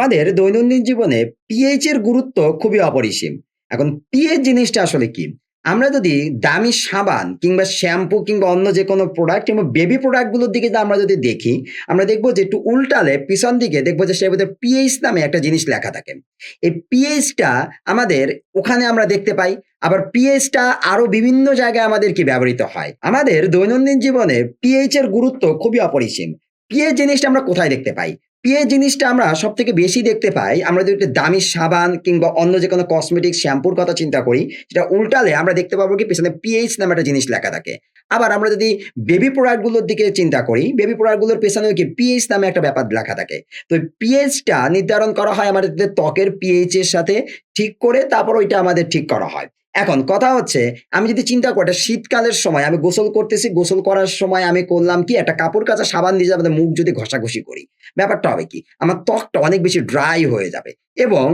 আমাদের দৈনন্দিন জীবনে পিএইচ এর গুরুত্ব খুবই অপরিসীম। এখন পিএইচ জিনিসটা আসলে কি? আমরা যদি দামি সাবান কিংবা শ্যাম্পু কিংবা অন্য যে কোনো প্রোডাক্ট কিংবা বেবি প্রোডাক্টগুলোর দিকে আমরা যদি দেখি, আমরা দেখব যে একটু উল্টালে পিছন দিকে দেখব যে সেটার ভেতরে পিএইচ নামে একটা জিনিস লেখা থাকে। এই পিএইচটা আমাদের ওখানে আমরা দেখতে পাই। আবার পিএইচটা আরও বিভিন্ন জায়গায় আমাদের কি ব্যবহৃত হয়। আমাদের দৈনন্দিন জীবনে পিএইচ এর গুরুত্ব খুবই অপরিসীম। পিএইচ জিনিসটা আমরা কোথায় দেখতে পাই? পিএইচ জিনিসটা আমরা সব থেকে বেশি দেখতে পাই আমরা যদি দামি সাবান কিংবা অন্য যেকোনো কসমেটিক শ্যাম্পুর কথা চিন্তা করি, সেটা উল্টালে আমরা দেখতে পাবো কি পেছনে পিএইচ নামে একটা জিনিস লেখা থাকে। আবার আমরা যদি বেবি প্রোডাক্টগুলোর দিকে চিন্তা করি, বেবি প্রোডাক্টগুলোর পেছনেও কি পিএইচ নামে একটা ব্যাপার লেখা থাকে। তো পিএইচটা নির্ধারণ করা হয় আমাদের ত্বকের পিএইচ এর সাথে ঠিক করে তারপর ওইটা আমাদের ঠিক করা হয়। এখন কথা হচ্ছে আমি যদি চিন্তা করি শীতকালের সময় আমি গোসল করতেছি, গোসল করার সময় আমি করলাম কি একটা কাপড় কাচা সাবান দিয়ে আমাদের মুখ যদি ঘষাঘষি করি, ব্যাপারটা হবে কি? আমার ত্বকটা অনেক বেশি ড্রাই হয়ে যাবে এবং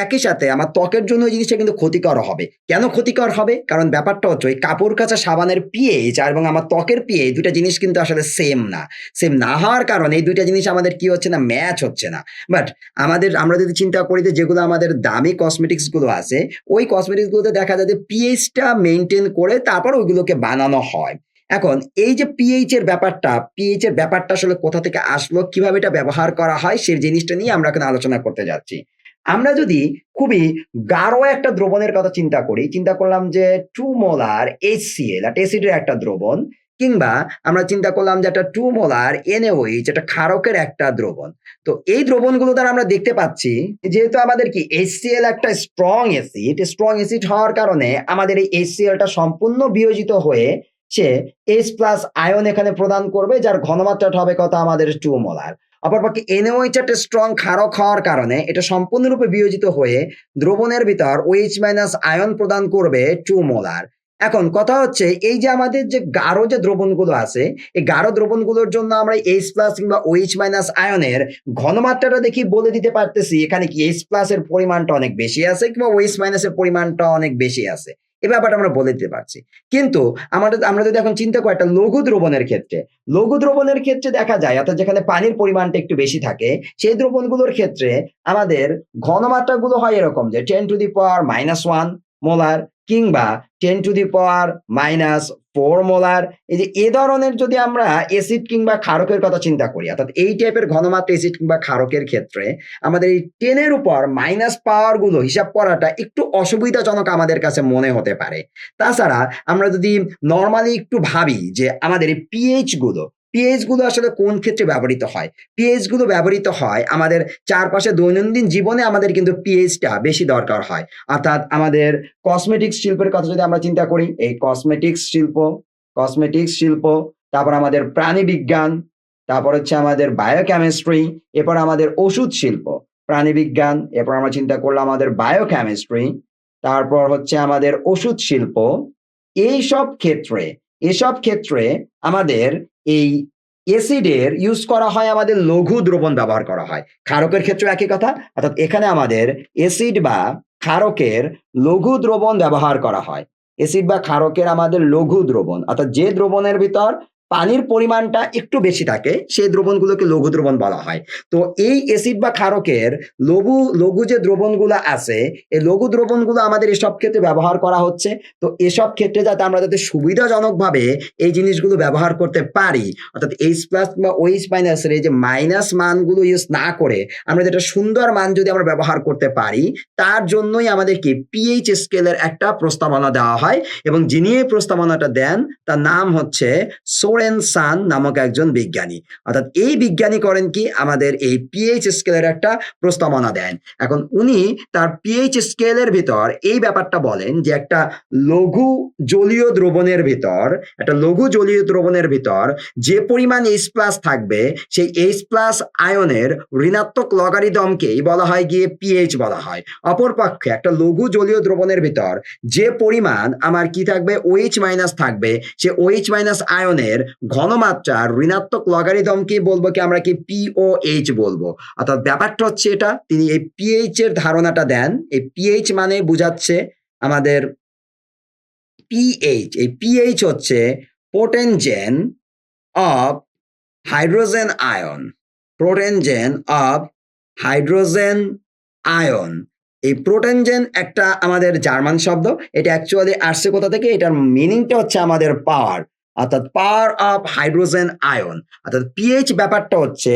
একই সাথে আমার ত্বকের জন্য এই জিনিসটা কিন্তু ক্ষতিকর হবে। কেন ক্ষতিকর হবে? কারণ ব্যাপারটা হচ্ছে ওই কাপড় কাচা সাবানের পিএইচ এবং আমার ত্বকের পিএইচ ২ টা জিনিস কিন্তু আসলে সেম না। সেম না হওয়ার কারণে এই দুইটা জিনিস আমাদের কি হচ্ছে না ম্যাচ হচ্ছে না। বাট আমাদের আমরা যদি চিন্তা করি যে যেগুলো আমাদের দামি কসমেটিক্সগুলো আছে, ওই কসমেটিক্সগুলোতে দেখা যায় যে পিএইচটা মেনটেন করে তারপর ওইগুলোকে বানানো হয়। এখন এই যে পিএইচ এর ব্যাপারটা, পিএইচ এর ব্যাপারটা আসলে কোথা থেকে আসলো, কীভাবে এটা ব্যবহার করা হয় সেই জিনিসটা নিয়ে আমরা এখন আলোচনা করতে যাচ্ছি। আমরা যদি খুবই গাঢ় একটা দ্রবণের কথা চিন্তা করি, চিন্তা করলাম যে টু মোলার HCl একটা অ্যাসিডের একটা দ্রবণ কিংবা আমরা চিন্তা করলাম যে একটা টু মোলার NaOH একটা ক্ষারকের একটা দ্রবণ। তো এই দ্রবণগুলো দ্বারা আমরা দেখতে পাচ্ছি যেহেতু আমাদের কি HCl একটা স্ট্রং অ্যাসিড, স্ট্রং অ্যাসিড হওয়ার কারণে আমাদের এই HCl টা সম্পূর্ণ বিয়োজিত হয়ে সে প্লাস আয়ন এখানে প্রদান করবে যার ঘনমাত্রাটা হবে কত আমাদের টু মোলার। অপরপক্ষে NaOH একটা স্ট্রং ক্ষারক হওয়ার কারণে এটা সম্পূর্ণরূপে বিয়োজিত হয়ে দ্রবণের ভিতর OH- আয়ন প্রদান করবে টু মোলার। এখন কথা হচ্ছে এই যে আমাদের যে গাঢ় যে দ্রবণগুলো আছে, এই গাঢ় দ্রবণগুলোর জন্য আমরা এইচ প্লাস কিংবা OH- আয়নের ঘনমাত্রাটা দেখি বলে দিতে পারতেছি এখানে কি H+ এর পরিমাণটা অনেক বেশি আছে কিংবা OH- এর পরিমাণটা অনেক বেশি আছে। এই ব্যাপারটা আমরা বলে দিতে পারছি। কিন্তু আমাদের আমরা যদি এখন চিন্তা করি একটা লঘু দ্রবণের ক্ষেত্রে, লঘু দ্রবণের ক্ষেত্রে দেখা যায় অর্থাৎ যেখানে পানির পরিমাণটা একটু বেশি থাকে, সেই দ্রবণগুলোর ক্ষেত্রে আমাদের ঘনমাত্রাগুলো হয় এরকম যে 10^-1 মোলার কিংবা 10^-4 মোলার। এই যে এ ধরনের যদি আমরা এসিড কিংবা ক্ষারকের কথা চিন্তা করি অর্থাৎ এই টাইপের ঘনমাত্রা এসিড কিংবা ক্ষারকের ক্ষেত্রে আমাদের এই টেনের উপর মাইনাস পাওয়ারগুলো হিসাব করাটা একটু অসুবিধাজনক আমাদের কাছে মনে হতে পারে। তাছাড়া আমরা যদি নরমালি একটু ভাবি যে আমাদের এই পিএইচগুলো, গুলো আসলে কোন ক্ষেত্রে ব্যবহৃত হয়? গুলো ব্যবহৃত হয় আমাদের চারপাশে দৈনন্দিন জীবনে আমাদের কিন্তু পিএইচটা বেশি দরকার হয়। অর্থাৎ আমাদের কসমেটিক্স শিল্পের কথা যদি আমরা চিন্তা করি, এই কসমেটিক্স শিল্প, কসমেটিক্স শিল্প, তারপর আমাদের প্রাণীবিজ্ঞান, তারপর হচ্ছে আমাদের বায়োকেমিস্ট্রি, এরপর আমাদের ওষুধ শিল্প, প্রাণীবিজ্ঞান, এরপর আমরা চিন্তা করলাম আমাদের বায়োকেমিস্ট্রি, তারপর হচ্ছে আমাদের ওষুধ শিল্প। এইসব ক্ষেত্রে, এসব ক্ষেত্রে আমাদের এই এসিডের ইউজ করা হয় আমাদের লঘু দ্রবণ ব্যবহার করা হয়। ক্ষারকের ক্ষেত্রে একই কথা। অর্থাৎ এখানে আমাদের এসিড বা ক্ষারকের লঘু দ্রবণ ব্যবহার করা হয়। এসিড বা ক্ষারকের আমাদের লঘু দ্রবণ, অর্থাৎ যে দ্রবণের ভিতর পানির পরিমাণটা একটু বেশি থাকে, সেই দ্রবণগুলোকে লঘু দ্রবণ বলা হয়। তো এই অ্যাসিড বা ক্ষারকের লঘু লঘু যে দ্রবণগুলো আছে, এই লঘু দ্রবণগুলো আমাদের এসব ক্ষেত্রে ব্যবহার করা হচ্ছে। তো এসব ক্ষেত্রে যাতে আমরা যাতে সুবিধাজনকভাবে এই জিনিসগুলো ব্যবহার করতে পারি, অর্থাৎ এইচ প্লাস বা OH- মাইনাসের এই যে মাইনাস মানগুলো ইউজ না করে আমরা যেটা সুন্দর মান যদি আমরা ব্যবহার করতে পারি, তার জন্যই আমাদেরকে পিএইচ স্কেলের একটা প্রস্তাবনা দেওয়া হয় এবং যিনি এই প্রস্তাবনাটা দেন তার নাম হচ্ছে সোরেনসান নামক একজন বিজ্ঞানী। অর্থাৎ এই বিজ্ঞানী করেন কি আমাদের এই পিএইচ স্কেলের একটা প্রস্তাবনা দেন। এখন উনি তার পিএইচ স্কেলের ভিতর এই ব্যাপারটা বলেন যে একটা লঘু জলীয় দ্রবণের ভিতর, একটা লঘু জলীয় দ্রবণের ভিতর যে পরিমাণ এইচ প্লাস থাকবে সেই এইচ প্লাস আয়নের ঋণাত্মক লগারিদমকেই বলা হয় গিয়ে পিএইচ বলা হয়। অপরপক্ষে একটা লঘু জলীয় দ্রবণের ভিতর যে পরিমাণ আমার কি থাকবে ওইচ মাইনাস থাকবে, সে ওইচ মাইনাস আয়নের ঘনমাত্রার ঋণাত্মক লগারিদমকেই বলব কি আমরা কি পিওএইচ বলব। অর্থাৎ ব্যাপারটা হচ্ছে এটা তিনি এই পিএইচ এর ধারণাটা দেন। এই পিএইচ মানে বুঝাচ্ছে আমাদের পিএইচ, এই পিএইচ হচ্ছে potential of hydrogen ion, potential of hydrogen ion এই প্রোটেনজেন একটা আমাদের জার্মান শব্দ এটা অ্যাকচুয়ালি আসছে কোথা থেকে এটার মিনিংটা হচ্ছে আমাদের পাওয়ার অর্থাৎ পাওয়ার অফ হাইড্রোজেন আয়ন অর্থাৎ পিএইচ ব্যাপারটা হচ্ছে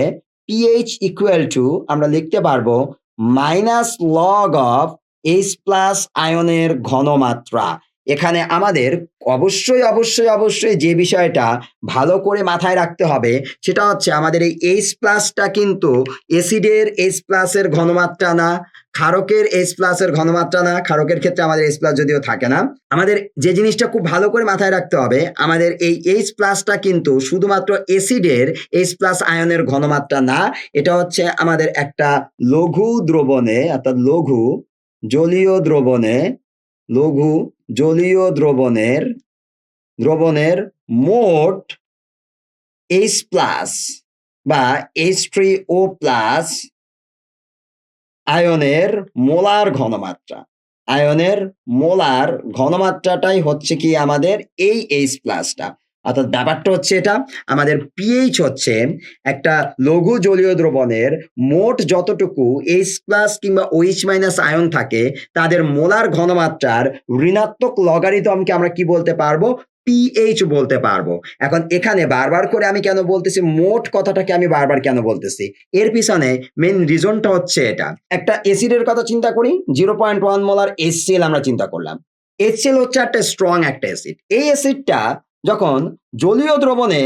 পিএইচ ইকুয়াল টু আমরা লিখতে পারব minus log of H plus আয়নের ঘনমাত্রা। এখানে আমাদের অবশ্যই অবশ্যই অবশ্যই যে বিষয়টা ভালো করে মাথায় রাখতে হবে সেটা হচ্ছে আমাদের এই এইচ প্লাসটা কিন্তু এসিডের এইচ প্লাসের ঘনমাত্রা না, ক্ষারকের এইচ প্লাসের ঘনমাত্রা না, ক্ষারকের ক্ষেত্রে আমাদের এইচ প্লাস যদিও থাকে না। আমাদের যে জিনিসটা খুব ভালো করে মাথায় রাখতে হবে, আমাদের এই এইচ প্লাসটা কিন্তু শুধুমাত্র এসিডের এইচ প্লাস আয়নের ঘনমাত্রা না, এটা হচ্ছে আমাদের একটা লঘু দ্রবণে, অর্থাৎ লঘু জলীয় দ্রবণে, লঘু জলীয় দ্রবণের দ্রবণের মোট এইচ প্লাস বা এইচ থ্রি ও প্লাস আয়নের মোলার ঘনমাত্রা। আয়নের মোলার ঘনমাত্রাটাই হচ্ছে কি আমাদের এই এইচ প্লাসটা অর্থাৎ ব্যাপারটা হচ্ছে এটা, আমাদের পিএইচ হচ্ছে একটা লঘু জলীয় দ্রবণের মোট যতটুকু এইচ প্লাস কিংবা ওইচ মাইনাস আয়ন থাকে, তাদের মোলার ঘনমাত্রার ঋণাত্মক লগারিদমকে আমরা কি বলতে পারব? পিএইচ বলতে পারব। এখন এখানে বারবার করে আমি কেন বলতেছি? মোট কথাটাকে আমি বারবার কেন বলতেছি? এর পিছনে মেন রিজনটা হচ্ছে এটা। একটা এসিডের কথা চিন্তা করি zero point one molar HCl আমরা চিন্তা করলাম। এসিএল হচ্ছে একটা স্ট্রং একটা অ্যাসিড এই অ্যাসিডটা যখন জলীয় দ্রবণে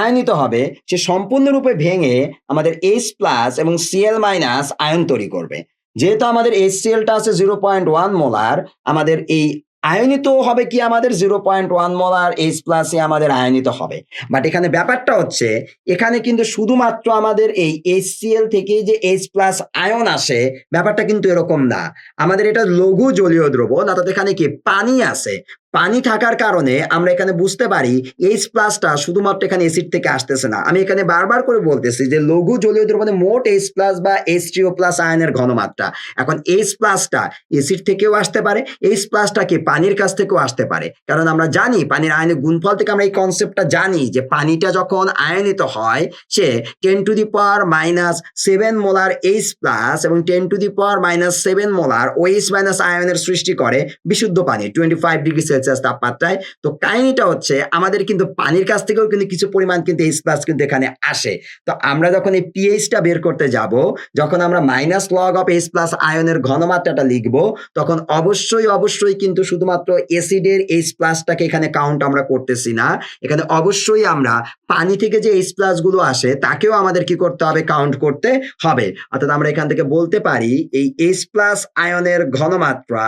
আয়নিত হবে, সে সম্পূর্ণরূপে ভেঙে আমাদের এইচ প্লাস এবং সিএল মাইনাস আয়ন তৈরি করবে। যেহেতু আমাদের এইচ সিএলটা আছে জিরো পয়েন্ট ওয়ান মোলার আমাদের এই আয়নিত হবে কি আমাদের? Zero point one molar H প্লাসে আমাদের আয়নিত হবে। বাট এখানে ব্যাপারটা হচ্ছে, এখানে কিন্তু শুধুমাত্র আমাদের এই এইচ সিএল থেকে যে এইচ প্লাস আয়ন আসে, ব্যাপারটা কিন্তু এরকম না। আমাদের এটা লঘু জলীয় দ্রবণ, অর্থাৎ এখানে কি পানি আছে পানি থাকার কারণে আমরা এখানে বুঝতে পারি এইচ প্লাসটা শুধুমাত্র এখানে এসিড থেকে আসতেছে না। আমি এখানে বারবার করে বলতেছি যে লঘু জলীয় দ্রবণে মোট এইচ প্লাস বা এইচ ট্রিও প্লাস আয়নের ঘনমাত্রা। এখন এইচ প্লাসটা এসিড থেকেও আসতে পারে এইচ প্লাসটা কি পানির কাছ থেকেও আসতে পারে? কারণ আমরা জানি পানির আয়নের গুণফল থেকে আমরা এই কনসেপ্টটা জানি যে পানিটা যখন আয়নিত হয়, সে ten to the power minus seven molar H plus এবং ten to the power minus seven molar OH minus আয়নের সৃষ্টি করে বিশুদ্ধ পানি টোয়েন্টি ফাইভ ডিগ্রি সেলসিয়াস তাপমাত্রায়। তো কাহিনীটা হচ্ছে, আমাদের কিন্তু পানির কাছ থেকেও কিন্তু কিছু পরিমাণ কিন্তু এইচ প্লাস কিন্তু এখানে আসে। তো আমরা যখন এই পিএইচটা বের করতে যাব, যখন আমরা minus log of H plus আয়নের ঘনমাত্রাটা লিখব, তখন অবশ্যই অবশ্যই কিন্তু শুধুমাত্র এসিডের এইচ প্লাসটাকে এখানে কাউন্ট আমরা করতেছি না। এখানে অবশ্যই আমরা পানি থেকে যে এইচ প্লাসগুলো আসে, তাকেও আমাদের কি করতে হবে কাউন্ট করতে হবে। অর্থাৎ আমরা এখান থেকে বলতে পারি, এই এইচ প্লাস আয়নের ঘনমাত্রা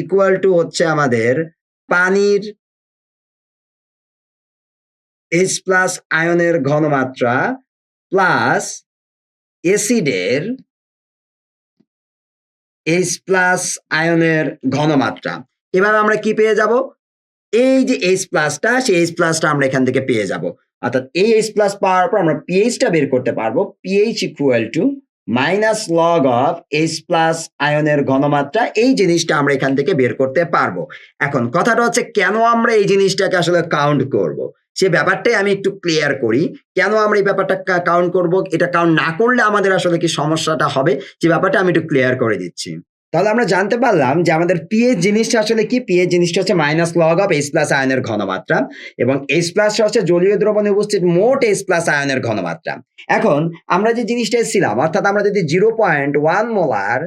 ইকুয়াল টু হচ্ছে আমাদের পানির এইচ প্লাস আয়নের ঘনমাত্রা প্লাস এসিডের এইচ প্লাস আয়নের ঘনমাত্রা। এবার আমরা কি পেয়ে যাব? এই যে এইচ প্লাসটা সেই এইচ প্লাসটা আমরা এখান থেকে পেয়ে যাব। অর্থাৎ এই এইচ প্লাস পাওয়ার পর আমরা পিএইচটা বের করতে পারব। PH equal to minus log of H plus আয়নের ঘনমাত্রা, এই জিনিসটা আমরা এখান থেকে বের করতে পারব। এখন কথাটা হচ্ছে, কেন আমরা এই জিনিসটাকে আসলে কাউন্ট করব। সে ব্যাপারটাই আমি একটু ক্লিয়ার করি। কেন আমরা এই ব্যাপারটা কাউন্ট করব? এটা কাউন্ট না করলে আমাদের আসলে কি সমস্যাটা হবে? যে ব্যাপারটা আমি একটু ক্লিয়ার করে দিচ্ছি। তাহলে আমরা জানতে পারলাম যে আমাদের পিএইচ জিনিসটা আসলে কি? পিএইচ জিনিসটা হচ্ছে minus log of H plus আয়নের ঘনমাত্রা এবং এইচ প্লাস হচ্ছে জলীয় দ্রবণে উপস্থিত মোট এইচ প্লাস আয়নের ঘনমাত্রা। এখন আমরা যে জিনিসটা এসেছিলাম, অর্থাৎ আমরা যদি zero point one molar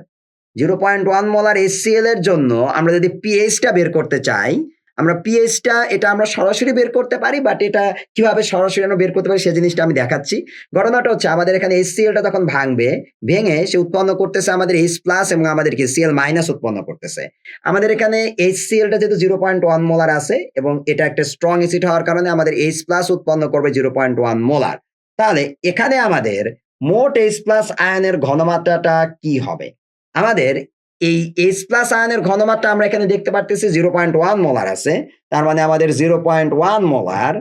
zero point one molar HCl এর জন্য আমরা যদি পিএইচটা বের করতে চাই আমরা পিএইচটা এটা আমরা সরাসরি বের করতে পারি বাট এটা কীভাবে সরাসরি আমরা বের করতে পারি সে জিনিসটা আমি দেখাচ্ছি। ঘটনাটা হচ্ছে আমাদের এখানে এসসিএলটা তখন ভাঙবে, ভেঙে সে উৎপন্ন করতেছে আমাদের এইচ প্লাস এবং আমাদেরকে সিএল মাইনাস উৎপন্ন করতেছে। আমাদের এখানে এইচ সিএলটা যেহেতু জিরো পয়েন্ট ওয়ান মোলার আছে এবং এটা একটা স্ট্রং এসিড হওয়ার কারণে আমাদের এইচ প্লাস উৎপন্ন করবে জিরো পয়েন্ট ওয়ান মোলার তাহলে এখানে আমাদের মোট এইচ প্লাস আয়নের ঘনমাত্রাটা কি হবে? আমাদের এই এইচ প্লাস আয়নের ঘনমাত্রা আমরা এখানে দেখতে পারতেছি জিরো পয়েন্ট ওয়ান মোলার আছে। তার মানে আমাদের zero point one molar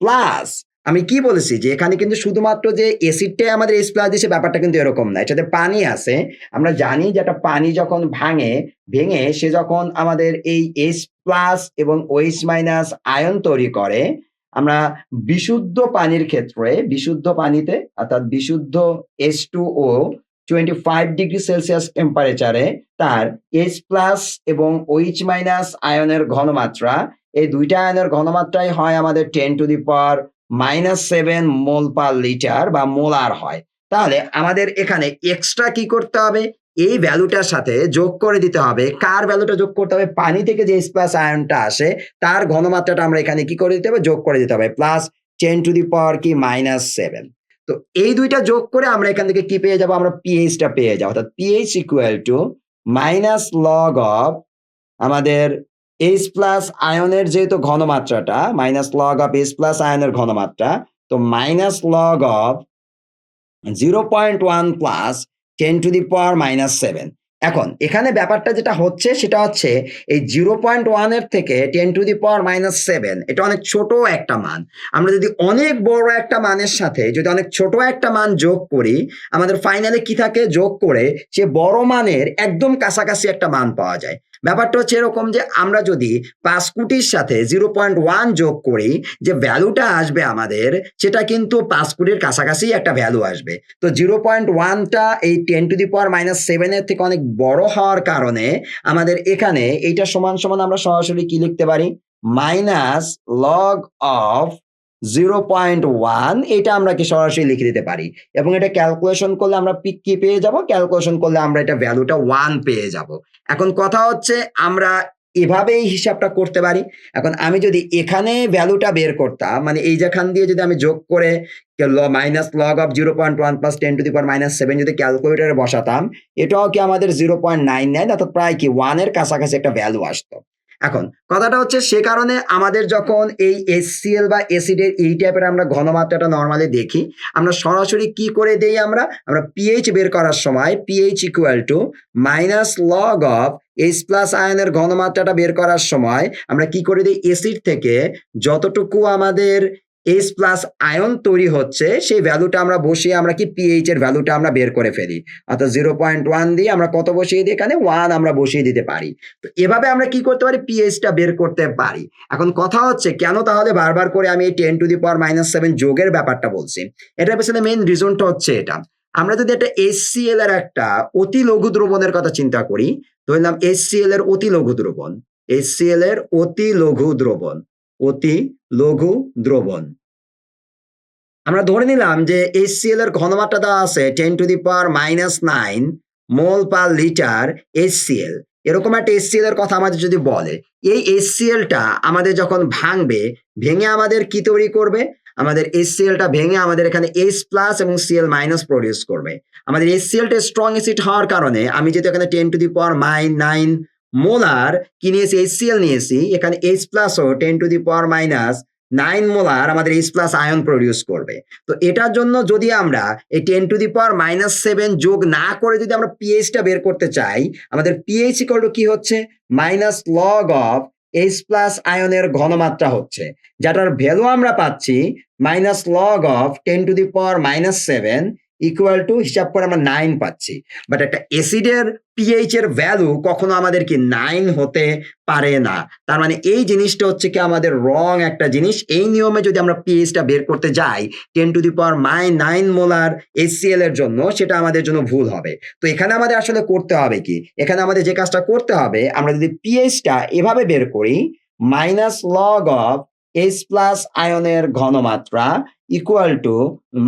plus আমি কি বলেছি যে এখানে কিন্তু শুধুমাত্র যে এসিডটাই আমাদের এইচ প্লাস দিচ্ছে ব্যাপারটা কিন্তু এরকম না। এটাতে পানি আছে। আমরা জানি যে একটা পানি যখন ভাঙে, ভেঙে সে যখন আমাদের এই এইচ প্লাস এবং ওইচ মাইনাস আয়ন তৈরি করে, আমরা বিশুদ্ধ পানির ক্ষেত্রে, বিশুদ্ধ পানিতে অর্থাৎ বিশুদ্ধ H two O twenty five degree Celsius টেম্পারেচারে তার এইচ প্লাস এবং ওইচ মাইনাস আয়নের ঘনমাত্রা, এই দুইটা আয়নের ঘনমাত্রাই হয় আমাদের ten to the power minus seven mole per litre বা মোলার হয়। তাহলে আমাদের এখানে এক্সট্রা কি করতে হবে? এই ভ্যালুটার সাথে যোগ করে দিতে হবে। কার ভ্যালুটা যোগ করতে হবে? পানি থেকে যে প্লাস আয়নটা আসে, তার ঘনমাত্রাটা আমরা এখানে কি করে দিতে হবে? যোগ করে দিতে হবে। Plus ten to the power কি? মাইনাস সেভেন তো এই দুইটা যোগ করে আমরা এখান থেকে কি পেয়ে যাব? আমরা পিএইচটা পেয়ে যাব। অর্থাৎ pH equal to minus log of আমাদের এইচ প্লাস আয়নের যেহেতু ঘনমাত্রাটা minus log of H plus আয়নের ঘনমাত্রা, তো minus log of zero point one plus ten to the power minus seven এখন এখানে ব্যাপারটা যেটা হচ্ছে সেটা হচ্ছে এই জিরো পয়েন্ট ওয়ানের থেকে ten to the power minus seven, এটা অনেক ছোট একটা মান। আমরা যদি অনেক বড় একটা মানের সাথে যদি অনেক ছোট একটা মান যোগ করি, আমাদের ফাইনালে কি থাকে? যোগ করে সে বড় মানের একদম কাছাকাছি একটা মান পাওয়া যায়। ব্যাপারটা হচ্ছে এরকম যে আমরা যদি পাঁচ কোটির সাথে জিরো পয়েন্ট ওয়ান যোগ করি, যে ভ্যালুটা আসবে আমাদের, সেটা কিন্তু পাঁচ কোটির কাছাকাছি একটা ভ্যালু আসবে। তো জিরো পয়েন্ট ওয়ানটা এই ten to the power minus সেভেনের থেকে অনেক বড় হওয়ার কারণে আমাদের এখানে এইটা সমান সমান আমরা সরাসরি কি লিখতে পারি? Minus log of zero point one এটা আমরা কি সরাসরি লিখে দিতে পারি? এবং এটা ক্যালকুলেশন করলে আমরা পি- কি পেয়ে যাব? ক্যালকুলেশন করলে আমরা এটা ভ্যালুটা ওয়ান পেয়ে যাব। এখন কথা হচ্ছে আমরা এভাবেই হিসাবটা করতে পারি। এখন আমি যদি এখানে ভ্যালুটা বের করতাম মানে এই যেখান দিয়ে যদি আমি যোগ করে minus log of zero point one plus ten to the point minus seven যদি ক্যালকুলেটারে বসাতাম, এটাও কি আমাদের জিরো পয়েন্ট নাইন নাইন অর্থাৎ প্রায় কি ওয়ানের কাছাকাছি একটা ভ্যালু আসতো। এখন, কথাটা হচ্ছে সে কারণে আমাদের যখন এই এসসিএল বা এসিডের এই টাইপের আমরা ঘনমাত্রাটা নর্মালি দেখি, আমরা সরাসরি কি করে দেই আমরা? আমরা পিএইচ বের করার সময় pH equal to minus log of H plus আয়নের ঘনমাত্রাটা বের করার সময় আমরা কি করে দিই? এসিড থেকে যতটুকু আমাদের এইচ প্লাস আয়ন তৈরি হচ্ছে, সেই ভ্যালুটা আমরা বসিয়ে আমরা কি পিএইচ এর ভ্যালুটা আমরা বের করে ফেলি। অর্থাৎ জিরো পয়েন্ট ওয়ান দিয়ে আমরা কত বসিয়ে দিই এখানে? ওয়ান আমরা বসিয়ে দিতে পারি। তো এভাবে আমরা কি করতে পারি? পিএইচটা বের করতে পারি। এখন কথা হচ্ছে, কেন তাহলে বারবার করে আমি এই ten to the power minus seven যোগের ব্যাপারটা বলছি? এটার পেছনে মেইন রিজনটা হচ্ছে এটা। আমরা যদি একটা এসসিএল এর একটা অতি লঘু দ্রবণের কথা চিন্তা করি, ধরলাম এসসিএল এর অতি লঘু দ্রবণ এসসিএল এর অতি লঘু দ্রবণ অতি লঘু দ্রবণ। আমরা ধরে নিলাম যে এসসিএল এর ঘনমাত্রা দেওয়া আছে ten to the power minus nine mole per litre HCl এরকম একটা এসসিএল এর কথা আমাদের যদি বলে, এই এসসিএলটা আমাদের যখন ভাঙবে, ভেঙে আমাদের কি তৈরি করবে? আমাদের এসসিএলটা ভেঙে আমাদের এখানে এস প্লাস এবং সিএল মাইনাস প্রডিউস করবে। আমাদের এসসিএলটা স্ট্রং অ্যাসিড হওয়ার কারণে আমি যেহেতু এখানে ten to the power minus nine molar কি নিয়েছি এইচসিএল নিয়েছি। এখানে H প্লাসও ten to the power minus nine molar আমাদের এইচ প্লাস আয়ন প্রডিউস করবে। তো এটার জন্য যদি আমরা এই ten to the power minus seven যোগ না করে যদি আমরা পিএইচটা বের করতে চাই, আমাদের পিএইচ ইকল কি হচ্ছে? Minus log of H plus আয়নের ঘনমাত্রা হচ্ছে। যেটার ভ্যালু আমরা পাচ্ছি minus log of ten to the power minus seven equal to হিসাব করে আমরা নাইন পাচ্ছি। বাট একটা অ্যাসিডের পিএইচ এর ভ্যালু কখনো আমাদের কি নাইন হতে পারে না। তার মানে এই জিনিসটা হচ্ছে কি আমাদের রং একটা জিনিস। এই নিয়মে যদি আমরা পিএইচটা বের করতে যাই ten to the power minus nine molar HCl এর জন্য সেটা আমাদের জন্য ভুল হবে। তো এখানে আমাদের আসলে করতে হবে কি? এখানে আমাদের যে কাজটা করতে হবে, আমরা যদি পিএইচটা এভাবে বের করি minus log of H plus আয়নের ঘনমাত্রা equal to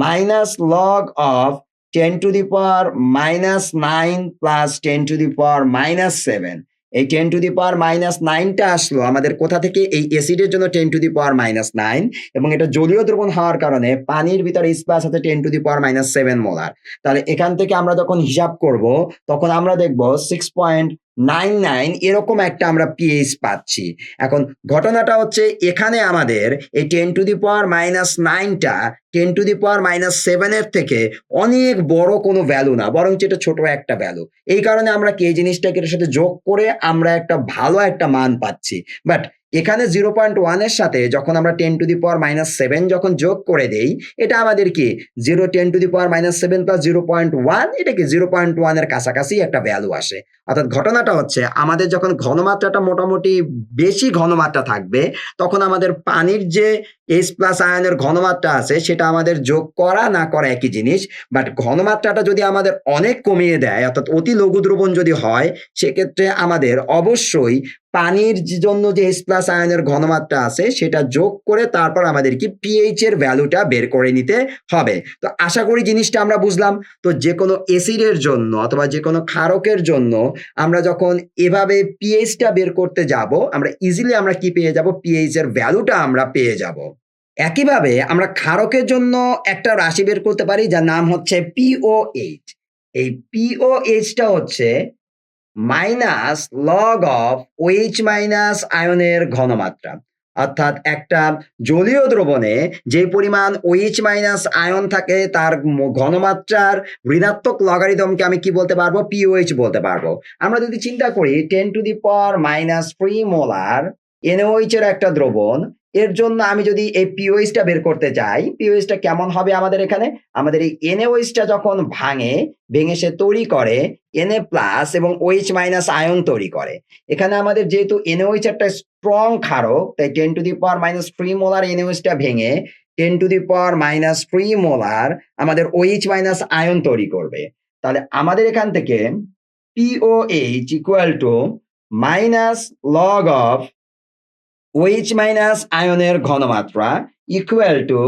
minus log of ten to the power minus nine plus ten to the power minus seven এই ten to the power minus নাইনটা আসলো আমাদের কোথা থেকে? এই অ্যাসিডের জন্য ten to the power minus nine এবং এটা জলীয় দ্রবণ হওয়ার কারণে পানির ভিতরে স্প্লাস আছে ten to the power minus seven molar তাহলে এখান থেকে আমরা যখন হিসাব করব, তখন আমরা দেখব সিক্স পয়েন্ট নাইন নাইন এরকম একটা আমরা পিএইচ পাচ্ছি। এখন ঘটনাটা হচ্ছে এখানে আমাদের এই ten to the power minus নাইনটা ten to the power minus সেভেনের থেকে অনেক বড় কোনো ভ্যালু না, বরং এটা ছোট একটা ভ্যালু এই কারণে আমরা কে জিনিসটাকে এর সাথে যোগ করে আমরা একটা ভালো একটা মান পাচ্ছি। বাট এখানে জিরো পয়েন্ট ওয়ানের সাথে যখন আমরা ten to the power minus seven যখন যোগ করে দেই, এটা আমাদের কি? Zero ten to the power minus seven plus zero point one এটা কি জিরো পয়েন্ট ওয়ানের কাছাকাছি একটা ভ্যালু আসে। অর্থাৎ ঘটনাটা হচ্ছে, আমাদের যখন ঘনমাত্রাটা মোটামুটি বেশি ঘনমাত্রা থাকবে, তখন আমাদের পানির যে এইচ প্লাস আয়নের ঘনমাত্রা আছে, সেটা আমাদের যোগ করা না করা একই জিনিস বাট ঘনমাত্রাটা যদি আমাদের অনেক কমিয়ে দেয়, অর্থাৎ অতি লঘু দ্রবণ যদি হয়, সেক্ষেত্রে আমাদের অবশ্যই পানির জন্য যে এইচ প্লাস আয়নের ঘনমাত্রা আছে, সেটা যোগ করে তারপর আমাদের কি পিএইচ এর ভ্যালুটা বের করে নিতে হবে। তো আশা করি জিনিসটা আমরা বুঝলাম। তো যে কোনো অ্যাসিডের জন্য অথবা যে কোনো ক্ষারকের জন্য আমরা যখন এভাবে পিএইচটা বের করতে যাব, আমরা ইজিলি আমরা কি পেয়ে যাব? পিএইচ এর ভ্যালুটা আমরা পেয়ে যাব। একইভাবে আমরা ক্ষারকের জন্য একটা রাশি বের করতে পারি, যার নাম হচ্ছে পিওএইচ এই পিওএইচটা হচ্ছে minus log of OH minus আয়নের ঘনমাত্রা। অর্থাৎ একটা জলীয় দ্রবণে যে পরিমাণ ওএইচ মাইনাস আয়ন থাকে, তার ঘনমাত্রার ঋণাত্মক লগারিদমকে আমি কি বলতে পারব? পিওএইচ বলতে পারব। আমরা যদি চিন্তা করি ten to the power minus three molar NOH এর একটা দ্রবণ এর জন্য আমি যদি এই পিওএইচটা বের করতে চাই পিওএইচটা কেমন হবে আমাদের এখানে? আমাদের এই এনওএইচটা যখন ভাঙে, ভেঙে সে তৈরি করে এনএ প্লাস এবং ওএইচ মাইনাস আয়ন তৈরি করে। এখানে আমাদের যেহেতু এনওএইচ একটা স্ট্রং ক্ষারক, তাই ten to the power minus three molar এনওএইচটা ভেঙে ten to the power minus three molar আমাদের ওএইচ মাইনাস আয়ন তৈরি করবে। তাহলে আমাদের এখান থেকে pOH equal to minus log of OH minus আয়নের ঘনমাত্রা equal to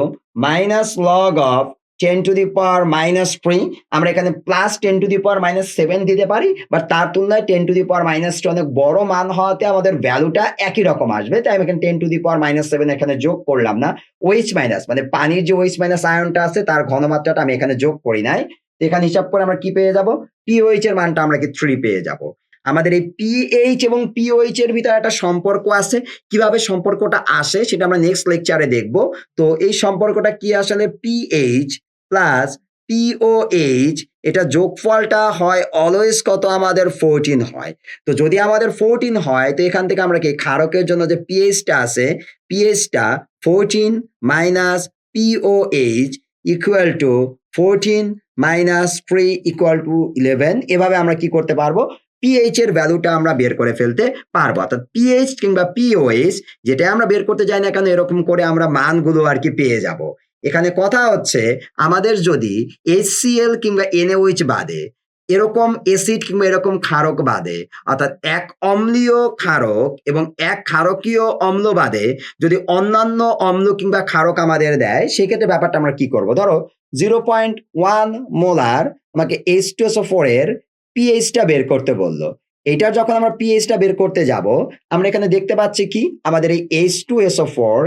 minus log of ten to the power minus three আমরা এখানে plus ten to the power minus seven দিতে পারি বাট তার তুলনায় ten to the power minus অনেক বড় মান হওয়াতে আমাদের ভ্যালুটা একই রকম আসবে। তাই আমি এখানে ten to the power minus seven এখানে যোগ করলাম না। ওইচ মাইনাস মানে পানির যে ওইচ মাইনাস আয়নটা আছে, তার ঘনমাত্রাটা আমি এখানে যোগ করি নাই। এখানে হিসাব করে আমরা কি পেয়ে যাব? পিওইচ এর মানটা আমরা কি থ্রি পেয়ে যাব? আমাদের এই পিএইচ এবং পিওইচ এর ভিতরে একটা সম্পর্ক আছে। কীভাবে সম্পর্কটা আসে সেটা আমরা নেক্সট লেকচারে দেখব। তো এই সম্পর্কটা কি আসলে? পিএইচ প্লাস পিওএইচ এটা যোগফলটা হয় অলওয়েজ কত? আমাদের ফোরটিন হয়। তো যদি আমাদের ফোরটিন হয়, তো এখান থেকে আমরা কি? ক্ষারকের জন্য যে পিএইচটা আছে পিএইচটা fourteen minus pOH equal to fourteen minus three equal to eleven এভাবে আমরা কি করতে পারব? পিএইচ এর ভ্যালুটা আমরা বের করে ফেলতে পারব। অর্থাৎ পিএইচ কিংবা পিওএইচ যেটা আমরা বের করতে যাই না কেন, এরকম করে আমরা মানগুলো আর কি পেয়ে যাব। এখানে কথা হচ্ছে, আমাদের যদি এইচসিএল কিংবা এনএওইচ বাদে, এরকম এসিড কিংবা এরকম ক্ষারক বাদে, অর্থাৎ এক অম্লীয় ক্ষারক এবং এক ক্ষারকীয় অম্ল বাদে যদি অন্যান্য অম্ল কিংবা ক্ষারক আমাদের দেয়, সেক্ষেত্রে ব্যাপারটা আমরা কি করব? ধরো জিরো পয়েন্ট ওয়ান মোলার আমাকে এইচ টু এসও ফোর এর পিএইচটা বের করতে বলল। এইটার যখন আমরা পিএইচটা বের করতে যাব, আমরা এখানে দেখতে পাচ্ছি কি? আমাদের এই এইচ টু এসও ফোর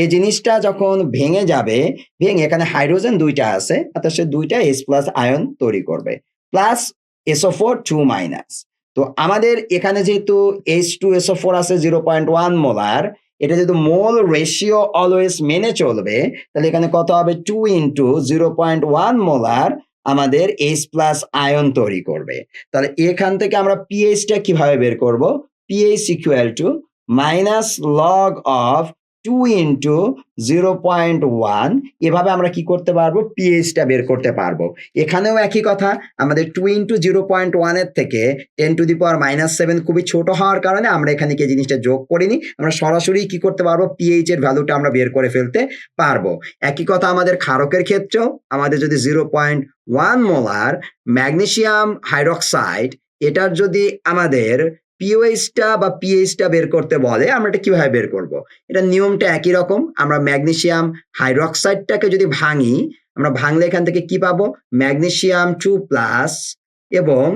এই জিনিসটা যখন ভেঙে যাবে, ভেঙে এখানে হাইড্রোজেন দুইটা আছে, অর্থাৎ সে দুইটা এস প্লাস আয়ন তৈরি করবে plus SO four two minus তো আমাদের এখানে যেহেতু এইচ টু এসও ফোর আছে জিরো পয়েন্ট ওয়ান মোলার এটা যেহেতু মোল রেশিও অলওয়েজ মেনে চলবে, তাহলে এখানে কত হবে? Two into zero point one molar আমাদের এইচ প্লাস আয়ন তৈরি করবে। তাহলে এখান থেকে আমরা পিএইচটা কীভাবে বের করব? PH equal to minus log of two into zero point one এভাবে আমরা কি করতে পারব? পিএইচটা বের করতে পারব। এখানেও একই কথা, আমাদের টু ইন্টু জিরো পয়েন্ট ওয়ানের থেকে ten to the power minus seven খুবই ছোট হওয়ার কারণে আমরা এখানে কি জিনিসটা যোগ করিনি, আমরা সরাসরি কি করতে পারব? পিএইচ এর ভ্যালুটা আমরা বের করে ফেলতে পারব। একই কথা আমাদের ক্ষারকের ক্ষেত্রেও, আমাদের যদি zero point one molar magnesium hydroxide এটার যদি আমাদের পিওএইচটা বা পিএইচটা বের করতে বলে, আমরা এটা কীভাবে বের করব? এটা নিয়মটা একই রকম, আমরা ম্যাগনেশিয়াম হাইড্রক্সাইডটাকে যদি ভাঙি, আমরা ভাঙলে এখান থেকে কি পাবো? ম্যাগনেশিয়াম টু প্লাস এবং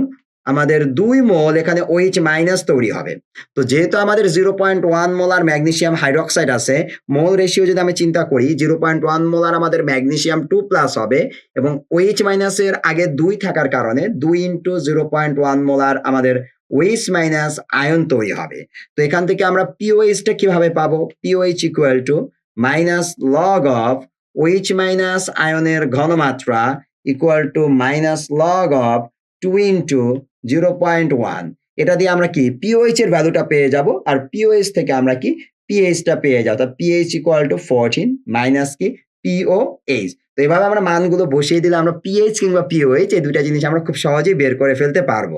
আমাদের দুই মোল এখানে ওইচ মাইনাস তৈরি হবে। তো যেহেতু আমাদের zero point one molar magnesium hydroxide আছে, মোল রেশিও যদি আমি চিন্তা করি জিরো পয়েন্ট ওয়ান মোলার আমাদের ম্যাগনেশিয়াম টু প্লাস হবে এবং ওইচ মাইনাসের আগে দুই থাকার কারণে দুই into zero point one molar আমাদের ওয়েস মাইনাস আয়ন তৈরি হবে। তো এখান থেকে আমরা পিওএইচটা কীভাবে পাবো? POH equal to minus log of OH minus আয়নের ঘনমাত্রা equal to minus log of two into zero point one এটা দিয়ে আমরা কি? পিওএইচ এর ভ্যালুটা পেয়ে যাব আর পিওএইচ থেকে আমরা কি? পিএইচটা পেয়ে যাব। তা pH equal to fourteen minus কি? পিওএইচ তো এভাবে আমরা মানগুলো বসিয়ে দিলে আমরা পিএইচ কিংবা পিওএইচ এই দুটা জিনিস আমরা খুব সহজেই বের করে ফেলতে পারব।